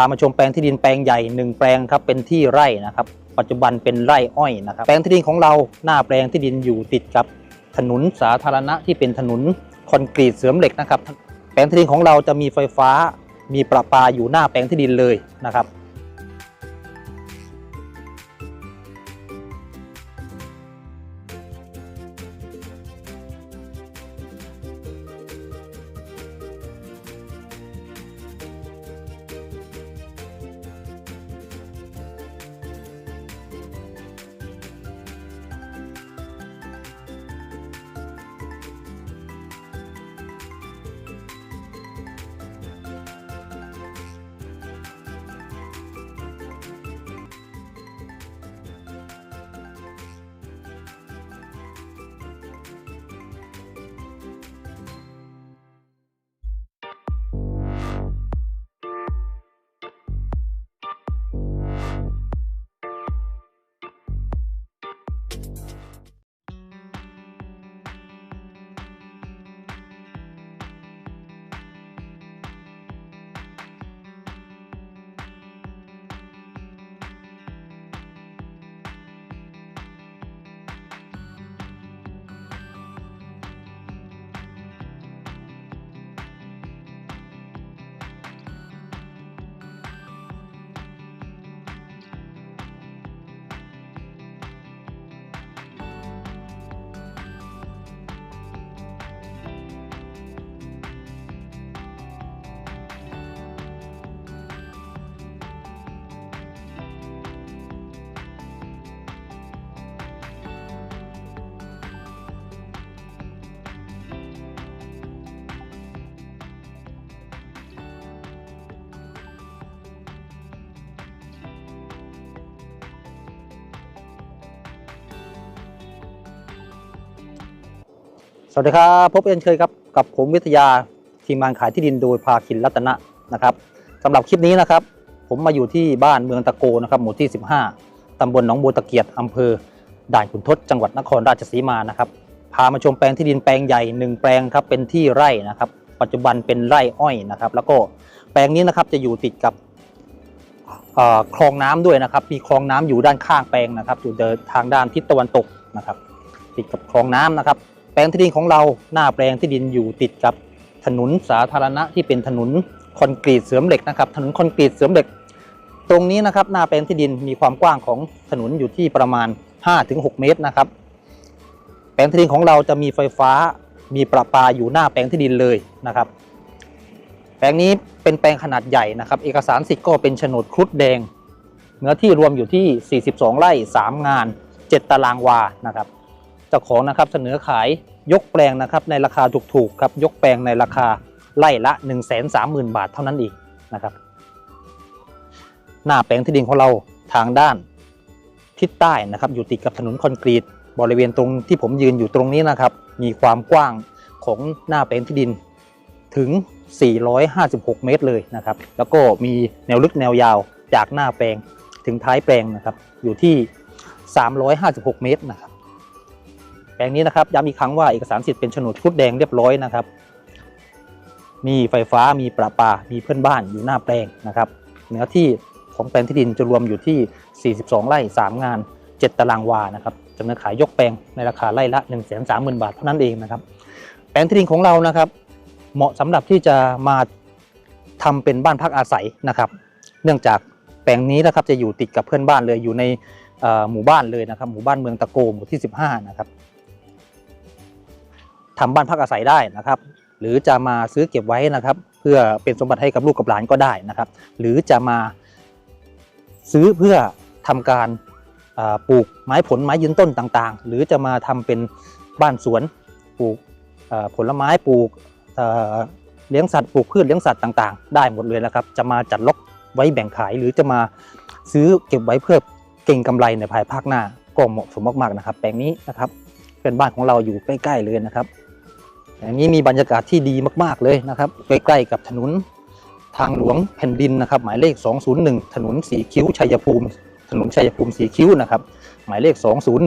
ามาชมแปลงที่ดินแปลงใหญ่หนึ่งแปลงครับเป็นที่ไร่นะครับ ปัจจุบันเป็นไร่อ้อยนะครับ แปลงที่ดินของเราหน้าแปลงที่ดินอยู่ติดกับถนนสาธารณะที่เป็นถนนคอนกรีตเสริมเหล็กนะครับ แปลงที่ดินของเราจะมีไฟฟ้ามีประปาอยู่หน้าแปลงที่ดินเลยนะครับ วัสดีครับพบเอ็นเคยครับกับผมวิทยาทีมงานขายที่ดินโดยภาคินรัตนะนะครับสำหรับคลิปนี้นะครับ ผมมาอยู่ที่บ้านเมืองตะโกนะครับหมู่ที่ 15ตำบลหนองบัวตะเกียดอำเภอด่านขุนทดจังหวัดนครราชสีมานะครับพามาชมแปลงที่ดินแปลงใหญ่หนึ่งแปลงครับเป็นที่ไร่นะครับ ปัจจุบันเป็นไร่อ้อยนะครับ แล้วก็แปลงนี้นะครับจะอยู่ติดกับเอ่อคลองน้ำด้วยนะครับ มีคลองน้ำอยู่ด้านข้างแปลงนะครับ อยู่เดินทางด้านทิศตะวันตกนะครับ ติดกับคลองน้ำนะครับ ลงที่ดินของเราหน้าแปลงที่ดินอยู่ติดกับถนนสาธารณะที่เป็นถนนคอนกรีตเสริมเหล็กนะครับถนนคอนกรีตเสริมเหล็ก ตรงนี้นะครับหน้าแปลงที่ดินมีความกว้างของถนนอยู่ที่ประมาณ 5-6 เมตรนะครับ แปลงที่ดินของเราจะมีไฟฟ้ามีประปาอยู่หน้าแปลงที่ดินเลยนะครับ แปลงนี้เป็นแปลงขนาดใหญ่นะครับ เอกสารสิทธิ์ก็เป็นโฉนดครุฑแดง เนื้อที่รวมอยู่ที่ 42 ไร่ 3 งาน 7 ตารางวานะครับ เจ้าของนะครับเสนอขายยกแปลงนะครับในราคาถูกๆครับยกแปลงในราคาไร่ละ 1 3 0 0 0 0 บาทเท่านั้นเองนะครับ หน้าแปลงที่ดินของเราทางด้านทิศใต้นะครับ อยู่ติดกับถนนคอนกรีต บริเวณตรงที่ผมยืนอยู่ตรงนี้นะครับ มีความกว้างของหน้าแปลงที่ดินถึง 456 เมตรเลยนะครับ แล้วก็มีแนวลึกแนวยาวจากหน้าแปลงถึงท้ายแปลงนะครับ อยู่ที่ 356 เมตรนะครับ แปลงนี้นะครับย้ำอีกครั้งว่าเอกสารสิทธิ์เป็นโฉนดชุดแดงเรียบร้อยนะครับ มีไฟฟ้ามีประปา มีเพื่อนบ้านอยู่หน้าแปลงนะครับเนื้อที่ของแปลงที่ดินจะรวมอยู่ที่ 42 ไร่ 3 งาน 7 ตารางวานะครับจำเนินขายยกแปลงในราคาไร่ละ 1 3 0 0 0 0 บาทเท่านั้นเองนะครับ แปลงที่ดินของเรานะครับ เหมาะสำหรับที่จะมาทำเป็นบ้านพักอาศัยนะครับ เนื่องจากแปลงนี้นะครับจะอยู่ติดกับเพื่อนบ้านเลยอยู่ในหมู่บ้านเลยนะครับ หมู่บ้านเมืองตะโกหมู่ที่ 15 นะครับ ทำบ้านพักอาศัยได้นะครับ หรือจะมาซื้อเก็บไว้นะครับ เพื่อเป็นสมบัติให้กับลูกกับหลานก็ได้นะครับ หรือจะมาซื้อเพื่อทำการปลูกไม้ผลไม้ยืนต้นต่างๆ หรือจะมาทำเป็นบ้านสวนปลูกผลไม้ปลูกเลี้ยงสัตว์ปลูกพืชเลี้ยงสัตว์ต่างๆ ได้หมดเลยนะครับ จะมาจัดล็อกไว้แบ่งขายหรือจะมาซื้อเก็บไว้เพื่อเก่งกำไรในภายภาคหน้าก็เหมาะสมมากๆนะครับ แปลงนี้นะครับเป็นบ้านของเราอยู่ใกล้ ๆ เลยนะครับ อย่างนี้มีบรรยากาศที่ดีมากๆเลยนะครับ ใกล้ๆกับถนนทางหลวงแผ่นดินนะครับ หมายเลข 201 ถนนสีคิ้วชัยภูมิ ถนนชัยภูมิสีคิ้วนะครับ หมายเลข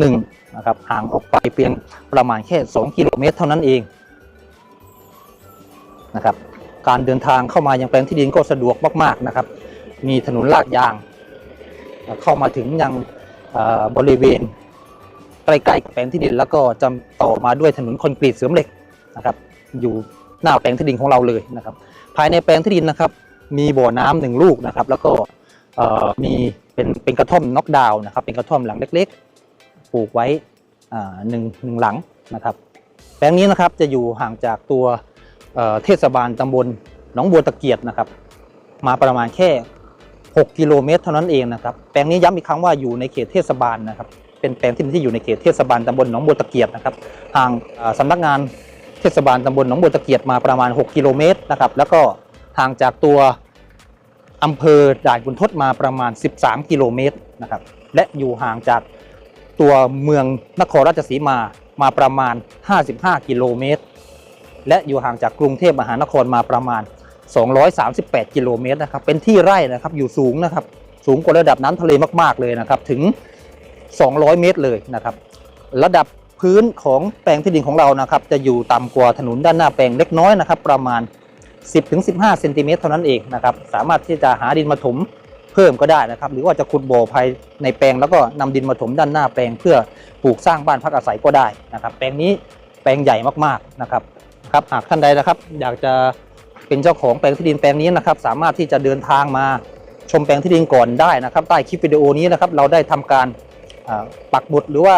201 นะครับ ห่างออกไปเพียงประมาณแค่ 2 กิโลเมตร เท่านั้นเองนะครับ การเดินทางเข้ามายังแปลงที่ดินก็สะดวกมากๆนะครับ มีถนนลาดยาง เข้ามาถึงยังบริเวณใกล้ๆกับแปลงที่ดิน แล้วก็จะต่อมาด้วยถนนคอนกรีตเสริมเหล็ก นะครับ อยู่หน้าแปลงที่ดินของเราเลยนะครับ ภายในแปลงที่ดินนะครับ มีบ่อน้ำหนึ่งลูกนะครับ แล้วก็มีเป็นเป็นกระท่อมน็อกดาวน์นะครับ เป็นกระท่อมหลังเล็กๆ ปลูกไว้หนึ่งหนึ่งหลังนะครับ แปลงนี้นะครับจะอยู่ห่างจากตัวเเทศบาลตำบลหนองบัวตะเกียดนะครับ มาประมาณแค่ 6 กิโลเมตรเท่านั้นเองนะครับ แปลงนี้ย้ำอีกครั้งว่าอยู่ในเขตเทศบาลนะครับ เป็นแปลงที่ที่อยู่ในเขตเทศบาลตำบลหนองบัวตะเกียดนะครับห่างอ่าสำนักงาน เทศบาลตำบลหนองบัวตะเกียดมาประมาณ 6 กิโลเมตรนะครับแล้วก็ห่างจากตัวอำเภอด่านขุนทดมาประมาณ 13 กิโลเมตรนะครับและอยู่ห่างจากตัวเมืองนครราชสีมามาประมาณ 55 กิโลเมตร และอยู่ห่างจากกรุงเทพมหานครมาประมาณ 238 กิโลเมตรนะครับเป็นที่ไร่นะครับอยู่สูงนะครับสูงกว่าระดับน้ำทะเลมากๆเลยนะครับถึง 200 เมตรเลยนะครับ ระดับ พื้นของแปลงที่ดินของเรานะครับ จะอยู่ต่ำกว่าถนนด้านหน้าแปลงเล็กน้อยนะครับ ประมาณ 10-15เซนติเมตรเท่านั้นเองนะครับ สามารถที่จะหาดินมาถมเพิ่มก็ได้นะครับ หรือว่าจะขุดบ่อภายในแปลงแล้วก็นำดินมาถมด้านหน้าแปลงเพื่อปลูกสร้างบ้านพักอาศัยก็ได้นะครับ แปลงนี้แปลงใหญ่มากๆนะครับครับหากท่านใดนะครับ อยากจะเป็นเจ้าของแปลงที่ดินแปลงนี้นะครับ สามารถที่จะเดินทางมาชมแปลงที่ดินก่อนได้นะครับ ใต้คลิปวิดีโอนี้นะครับ เราได้ทำการปักหมุดหรือว่า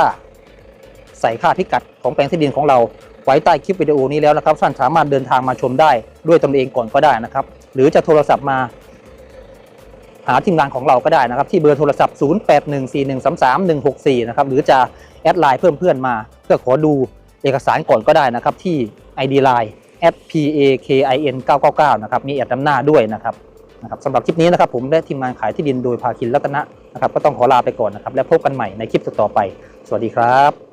ใส่ค่าพิกัดของแปลงที่ดินของเราไว้ใต้คลิปวิดีโอนี้แล้วนะครับท่านสามารถเดินทางมาชมได้ด้วยตนเองก่อนก็ได้นะครับ หรือจะโทรศัพท์มา หาทีมงานของเราก็ได้นะครับ ที่เบอร์โทรศัพท์ 0814133164 นะครับหรือจะแอดไลน์เพิ่มเพื่อนมา เพื่อขอดูเอกสารก่อนก็ได้นะครับที่ ID Line @pakin 999นะครับมีแอดนำหน้าด้วยนะครับนะครับสำหรับคลิปนี้นะครับผมและทีมงานขายที่ดินโดยภาคินรัตนะนะครับก็ต้องขอลาไปก่อนนะครับ และพบกันใหม่ในคลิปต่อไป สวัสดีครับ